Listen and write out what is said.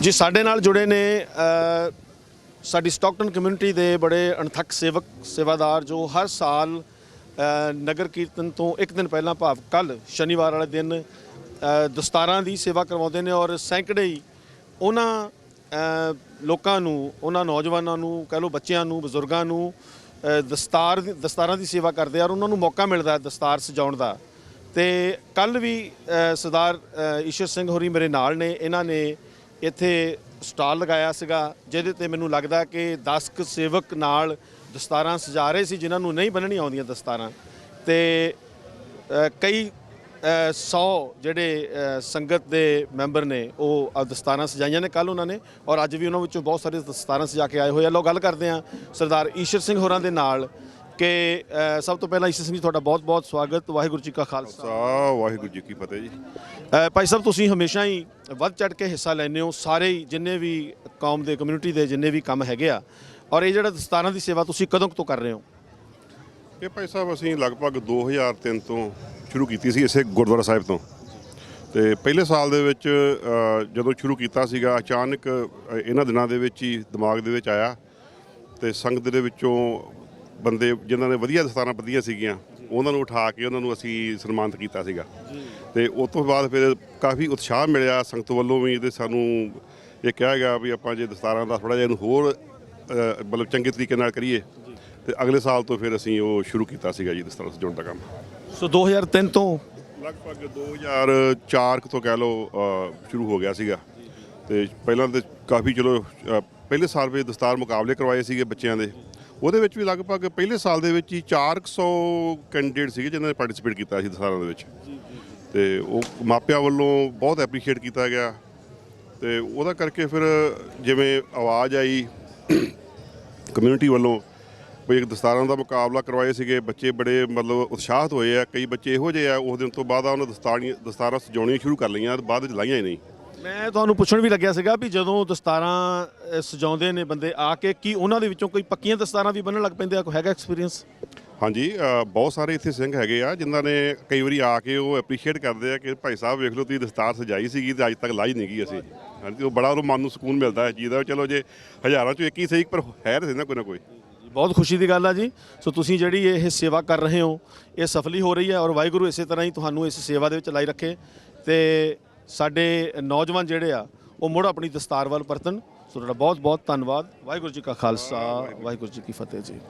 ਜੀ, ਸਾਡੇ ਨਾਲ ਜੁੜੇ ਨੇ ਸਾਡੀ ਸਟਾਕਟਨ ਕਮਿਊਨਿਟੀ ਦੇ ਬੜੇ ਅਣਥੱਕ ਸੇਵਕ, ਸੇਵਾਦਾਰ ਜੋ ਹਰ ਸਾਲ ਨਗਰ ਕੀਰਤਨ ਤੋਂ ਇੱਕ ਦਿਨ ਪਹਿਲਾਂ ਭਾਵ ਕੱਲ ਸ਼ਨੀਵਾਰ ਵਾਲੇ ਦਿਨ ਦਸਤਾਰਾਂ ਦੀ ਸੇਵਾ ਕਰਵਾਉਂਦੇ ਨੇ ਔਰ ਸੈਂਕੜੇ ਹੀ ਉਹਨਾਂ ਲੋਕਾਂ ਨੂੰ, ਉਹਨਾਂ ਨੌਜਵਾਨਾਂ ਨੂੰ, ਕਹਿ ਲਓ ਬੱਚਿਆਂ ਨੂੰ, ਬਜ਼ੁਰਗਾਂ ਨੂੰ ਦਸਤਾਰ ਦਸਤਾਰਾਂ ਦੀ ਸੇਵਾ ਕਰਦੇ ਆ ਔਰ ਉਹਨਾਂ ਨੂੰ ਮੌਕਾ ਮਿਲਦਾ ਹੈ ਦਸਤਾਰ ਸਜਾਉਣ ਦਾ। ਤੇ ਕੱਲ ਵੀ ਸਰਦਾਰ ਈਸ਼ਰ ਸਿੰਘ ਹੋਰੀ ਮੇਰੇ ਨਾਲ ਨੇ, ਇਹਨਾਂ ਨੇ ਇੱਥੇ ਸਟਾਲ ਲਗਾਇਆ ਸੀਗਾ, ਜਿਹਦੇ ਤੇ ਮੈਨੂੰ ਲੱਗਦਾ ਕਿ 10 ਕੁ ਸੇਵਕ ਨਾਲ ਦਸਤਾਰਾਂ ਸਜਾ ਰਹੇ ਸੀ, ਜਿਨ੍ਹਾਂ ਨੂੰ ਨਹੀਂ ਬੰਨਣੀ ਆਉਂਦੀਆਂ ਦਸਤਾਰਾਂ। ਤੇ ਕਈ 100 ਜਿਹੜੇ ਸੰਗਤ ਦੇ ਮੈਂਬਰ ਨੇ, ਉਹ ਦਸਤਾਰਾਂ ਸਜਾਈਆਂ ਨੇ ਕੱਲ ਉਹਨਾਂ ਨੇ, ਔਰ ਅੱਜ ਵੀ ਉਹਨਾਂ ਵਿੱਚੋਂ ਬਹੁਤ ਸਾਰੇ ਦਸਤਾਰਾਂ ਸਜਾ ਕੇ ਆਏ ਹੋਏ ਆ। ਲੋ ਗੱਲ ਕਰਦੇ ਆ ਸਰਦਾਰ ਈਸ਼ਰ ਸਿੰਘ ਹੋਰਾਂ ਦੇ ਨਾਲ। ਕਿ ਸਭ ਤੋਂ ਪਹਿਲਾਂ ਈਸ਼ਰ ਸਿੰਘ ਜੀ ਤੁਹਾਡਾ ਬਹੁਤ-ਬਹੁਤ ਸਵਾਗਤ ਵਾਹਿਗੁਰੂ ਜੀ ਕਾ ਖਾਲਸਾ। ਵਾਹਿਗੁਰੂ ਜੀ ਕੀ ਫਤਿਹ ਜੀ। ਭਾਈ ਸਾਹਿਬ ਤੁਸੀਂ ਹਮੇਸ਼ਾ ਹੀ ਵੱਧ ਚੜ ਕੇ ਹਿੱਸਾ ਲੈਂਦੇ ਹੋ ਸਾਰੇ ਹੀ ਜਿੰਨੇ ਵੀ ਕੌਮ ਦੇ ਕਮਿਊਨਿਟੀ ਦੇ ਜਿੰਨੇ ਵੀ ਕੰਮ ਹੈਗੇ ਆ ਔਰ ਇਹ ਜਿਹੜਾ ਦਸਤਾਰਾਂ ਦੀ ਸੇਵਾ ਤੁਸੀਂ ਕਦੋਂ ਤੋਂ ਕਰ ਰਹੇ ਹੋ? ਇਹ ਭਾਈ ਸਾਹਿਬ ਅਸੀਂ ਲਗਭਗ 2003 ਤੋਂ ਸ਼ੁਰੂ ਕੀਤੀ ਸੀ ਇਸੇ ਗੁਰਦੁਆਰਾ ਸਾਹਿਬ ਤੋਂ। ਤੇ ਪਹਿਲੇ ਸਾਲ ਦੇ ਵਿੱਚ ਜਦੋਂ ਸ਼ੁਰੂ ਕੀਤਾ ਸੀਗਾ ਅਚਾਨਕ ਇਹਨਾਂ ਦਿਨਾਂ ਦੇ ਵਿੱਚ ਹੀ ਦਿਮਾਗ ਦੇ ਵਿੱਚ ਆਇਆ ਤੇ ਸੰਗਤ ਦੇ ਵਿੱਚੋਂ ਬੰਦੇ ਜਿਨ੍ਹਾਂ ਨੇ ਵਧੀਆ ਦਸਤਾਰਾਂ ਬੱਧੀਆਂ ਸੀਗੀਆਂ ਉਹਨਾਂ ਨੂੰ ਉਠਾ ਕੇ ਉਹਨਾਂ ਨੂੰ ਅਸੀਂ ਸਨਮਾਨਿਤ ਕੀਤਾ ਸੀਗਾ। ਤੇ ਉਸ ਤੋਂ ਬਾਅਦ ਫਿਰ ਕਾਫੀ ਉਤਸ਼ਾਹ ਮਿਲਿਆ ਸੰਗਤ ਵੱਲੋਂ ਵੀ ਤੇ ਸਾਨੂੰ ਇਹ ਕਿਹਾ ਗਿਆ ਵੀ ਆਪਾਂ ਜੇ ਦਸਤਾਰਾਂ ਦਾ ਥੋੜਾ ਜਿਹਾ ਇਹਨੂੰ ਹੋਰ ਅ, ਮਤਲਬ ਚੰਗੇ ਤਰੀਕੇ ਨਾਲ ਕਰੀਏ ਤੇ ਅਗਲੇ ਸਾਲ ਤੋਂ ਫਿਰ ਅਸੀਂ ਉਹ ਸ਼ੁਰੂ ਕੀਤਾ ਸੀਗਾ ਜੀ ਦਸਤਾਰਾਂ ਸਜਾਉਣ ਦਾ ਕੰਮ। ਸੋ 2003 ਤੋਂ ਲਗਭਗ 2004 ਕੁ ਤੋਂ ਕਹਿ ਲਓ ਅ, ਸ਼ੁਰੂ ਹੋ ਗਿਆ ਸੀਗਾ। ਤੇ ਪਹਿਲਾਂ ਤੇ ਕਾਫੀ ਚਲੋ ਅ, ਪਹਿਲੇ ਸਾਲ ਵਿੱਚ ਦਸਤਾਰ ਮੁਕਾਬਲੇ ਕਰਵਾਏ ਸੀਗੇ ਬੱਚਿਆਂ ਦੇ। ਉਹਦੇ ਵਿੱਚ ਵੀ ਲਗਭਗ ਪਹਿਲੇ ਸਾਲ ਦੇ ਵਿੱਚ ਹੀ 400 ਕੈਂਡੀਡੇਟ ਸੀਗੇ ਜਿਨ੍ਹਾਂ ਨੇ ਪਾਰਟਿਸਿਪੇਟ ਕੀਤਾ ਸੀ ਦਸਤਾਰਾਂ ਦੇ ਵਿੱਚ। ਤੇ ਉਹ ਮਾਪਿਆਂ ਵੱਲੋਂ ਬਹੁਤ ਐਪਰੀਸ਼ੀਏਟ ਕੀਤਾ ਗਿਆ। ਤੇ ਉਹਦਾ ਕਰਕੇ ਫਿਰ ਜਿਵੇਂ ਆਵਾਜ਼ ਆਈ ਕਮਿਊਨਿਟੀ ਵੱਲੋਂ ਵੀ ਇੱਕ ਦਸਤਾਰਾਂ ਦਾ ਮੁਕਾਬਲਾ ਕਰਵਾਏ ਸੀਗੇ ਬੱਚੇ ਬੜੇ ਮਤਲਬ ਉਤਸ਼ਾਹਿਤ ਹੋਏ ਆ ਕਈ ਬੱਚੇ ਇਹੋ ਜਿਹੇ ਆ ਉਸ ਦਿਨ ਤੋਂ ਬਾਅਦ ਆ ਉਹਨਾਂ ਦਸਤਾਰੀਆਂ ਦਸਤਾਰਾਂ ਸਜਾਉਣੀਆਂ ਸ਼ੁਰੂ ਕਰ ਲਈਆਂ ਬਾਅਦ ਵਿੱਚ ਲਾਈਆਂ ਹੀ ਨਹੀਂ। ਮੈਂ ਤੁਹਾਨੂੰ ਪੁੱਛਣ ਵੀ ਲੱਗਿਆ ਸੀਗਾ ਵੀ ਜਦੋਂ ਦਸਤਾਰਾਂ ਸਜਾਉਂਦੇ ਨੇ ਬੰਦੇ ਆ ਕੇ ਕੀ ਉਹਨਾਂ ਦੇ ਵਿੱਚੋਂ ਕੋਈ ਪੱਕੀਆਂ ਦਸਤਾਰਾਂ ਵੀ ਬੰਨਣ ਲੱਗ ਪੈਂਦੇ ਆ? ਕੋਈ ਹੈਗਾ ਐਕਸਪੀਰੀਅੰਸ ਹਾਂਜੀ ਬਹੁਤ ਸਾਰੇ ਇੱਥੇ ਸਿੰਘ ਹੈਗੇ ਆ ਜਿਨ੍ਹਾਂ ਨੇ ਕਈ ਵਾਰੀ ਆ ਕੇ ਉਹ ਐਪਰੀਸ਼ੀਏਟ ਕਰਦੇ ਆ ਕਿ ਭਾਈ ਸਾਹਿਬ ਵੇਖ ਲਓ ਤੁਸੀਂ ਦਸਤਾਰ ਸਜਾਈ ਸੀਗੀ ਤੇ ਅੱਜ ਤੱਕ ਲਾਈ ਨਹੀਂ ਗਈ ਅਸੀਂ। ਹਾਂਜੀ ਉਹ ਬੜਾ ਉਹ ਮਨ ਨੂੰ ਸਕੂਨ ਮਿਲਦਾ ਹੈ ਚੀਜ਼ ਦਾ ਚਲੋ ਜੇ ਹਜ਼ਾਰਾਂ ਚੋਂ ਇੱਕ ਹੀ ਸਹੀ ਪਰ ਹੈ ਤਾਂ ਨਾ ਕੋਈ ਨਾ ਕੋਈ। ਬਹੁਤ ਖੁਸ਼ੀ ਦੀ ਗੱਲ ਆ ਜੀ। ਸੋ ਤੁਸੀਂ ਜਿਹੜੀ ਇਹ ਸੇਵਾ ਕਰ ਰਹੇ ਹੋ ਇਹ ਸਫਲੀ ਹੋ ਰਹੀ ਹੈ ਔਰ ਵਾਹਿਗੁਰੂ ਇਸੇ ਤਰ੍ਹਾਂ ਹੀ ਤੁਹਾਨੂੰ ਇਸ ਸੇਵਾ ਦੇ ਵਿੱਚ ਲਾਈ ਰੱਖੇ। ਤੇ ਸਾਡੇ ਨੌਜਵਾਨ ਜਿਹੜੇ ਆ, ਉਹ ਮੁੜ ਆਪਣੀ ਦਸਤਾਰ ਵੱਲ ਪਰਤਣ ਸੋ ਤੁਹਾਡਾ ਬਹੁਤ ਬਹੁਤ ਧੰਨਵਾਦ। ਵਾਹਿਗੁਰੂ ਜੀ ਕਾ ਖਾਲਸਾ, ਵਾਹਿਗੁਰੂ ਜੀ ਕੀ ਫਤਿਹ ਜੀ।